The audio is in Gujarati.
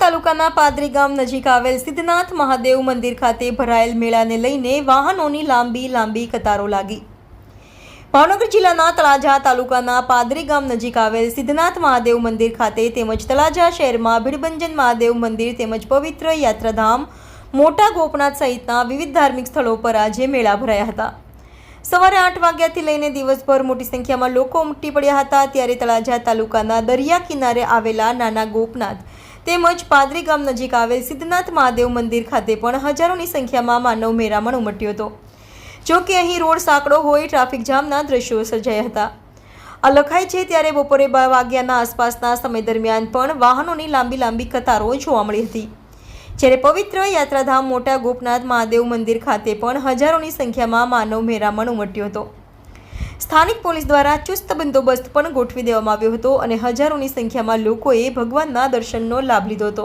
તાલુકાના પાદરી ગામ નજીક આવેલ સિદ્ધનાથ મહાદેવ મંદિર ખાતે ભરાયેલ મેળાને લઈને વાહનોની લાંબી લાંબી કતારો લાગી. ભાવનગર જિલ્લાના તળાજા તાલુકાના પાદરી ગામ નજીક આવેલ સિદ્ધનાથ મહાદેવ મંદિર ખાતે તેમજ તળાજા શહેરમાં ભીડભંજન મહાદેવ મંદિર તેમજ પવિત્ર યાત્રાધામ મોટા ગોપનાથ સહિતના વિવિધ ધાર્મિક સ્થળો પર આજે મેળા ભરાયા હતા. સવારે આઠ વાગ્યાથી લઈને દિવસભર મોટી સંખ્યામાં લોકો ઉમટી પડ્યા હતા, ત્યારે તળાજા તાલુકાના દરિયા કિનારે આવેલા નાના ગોપનાથ તેમજ પાદરી ગામ નજીક આવેલ સિદ્ધનાથ મહાદેવ મંદિર ખાતે પણ હજારોની સંખ્યામાં માનવ મેરામણ ઉમટ્યો હતો. જો કે અહીં રોડ સાંકડો હોય, ટ્રાફિક જામના દ્રશ્યો સર્જાયા હતા. આ લખાય છે, ત્યારે બપોરે બાર વાગ્યાના આસપાસના સમય દરમિયાન પણ વાહનોની લાંબી લાંબી કતારો જોવા મળી હતી. જ્યારે પવિત્ર યાત્રાધામ મોટા ગોપનાથ મહાદેવ મંદિર ખાતે પણ હજારોની સંખ્યામાં માનવ મેરામણ ઉમટ્યો હતો. સ્થાનિક પોલીસ દ્વારા ચુસ્ત બંદોબસ્ત પણ ગોઠવી દેવામાં આવ્યો હતો અને હજારોની સંખ્યામાં લોકોએ ભગવાનના દર્શનનો લાભ લીધો હતો.